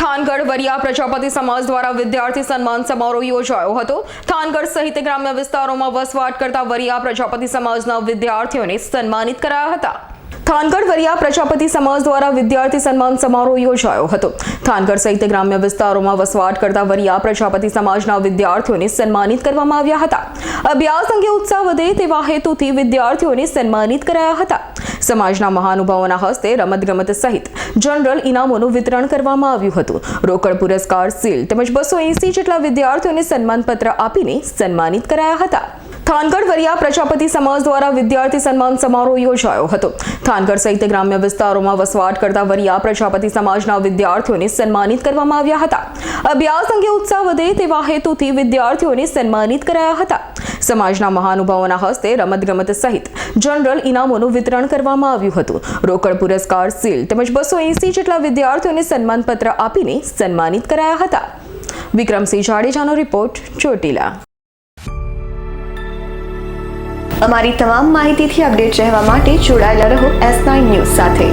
થાનગઢ વરિયા પ્રજાપતિ સમાજ દ્વારા વિદ્યાર્થી સન્માન સમારોહ યોજાયો હતો. થાનગઢ સહિત ગ્રામ્ય વિસ્તારોમાં વસવાટ કરતા વરિયા પ્રજાપતિ સમાજના વિદ્યાર્થીઓને સન્માનિત કરાયા હતા. થાનગઢ વરિયા પ્રજાપતિ સમાજ દ્વારા વિદ્યાર્થી સન્માન સમારોહ યોજાયો હતો. થાનગઢ સહિત ગ્રામ્ય વિસ્તારોમાં વસવાટ કરતા વરિયા પ્રજાપતિ સમાજના વિદ્યાર્થીઓને સન્માનિત કરવામાં આવ્યા હતા. અભ્યાસ અંગે ઉત્સાહ વધે તેવા હેતુથી વિદ્યાર્થીઓને સન્માનિત કરાયા હતા. સમાજના મહાનુભાવોના હસ્તે રમતગમત સહિત જનરલ ઇનામોનું વિતરણ કરવામાં આવ્યું હતું. રોકડ પુરસ્કાર, સીલ તેમજ બસો એસી જેટલા વિદ્યાર્થીઓને સન્માનપત્ર આપીને સન્માનિત કરાયા હતા. થાનગઢ વરિયા પ્રજાપતિ સમાજ દ્વારા વિદ્યાર્થી સન્માન સમારોહ યોજાયો હતો. થાનગઢ સહિત ગ્રામ્ય વિસ્તારોમાં વસવાટ કરતા વરિયા પ્રજાપતિ સમાજના વિદ્યાર્થીઓને સન્માનિત કરવામાં આવ્યા હતા. અભ્યાસ અંગે ઉત્સાહ વધે તેવા હેતુથી વિદ્યાર્થીઓને સન્માનિત કરાયા હતા. સમાજના મહાનુભાવોના હસ્તે રમતગમત સહિત જનરલ ઇનામોનું વિતરણ કરવામાં આવ્યું હતું. રોકડ પુરસ્કાર, સીલ તેમજ બસો એસી જેટલા વિદ્યાર્થીઓને સન્માનપત્ર આપીને સન્માનિત કરાયા હતા. વિક્રમસિંહ જાડેજાનો રિપોર્ટ ચોટીલા. અમારી તમામ માહિતીથી અપડેટ રહેવા માટે જોડાયેલા રહો એસ નાઇન ન્યૂઝ સાથે.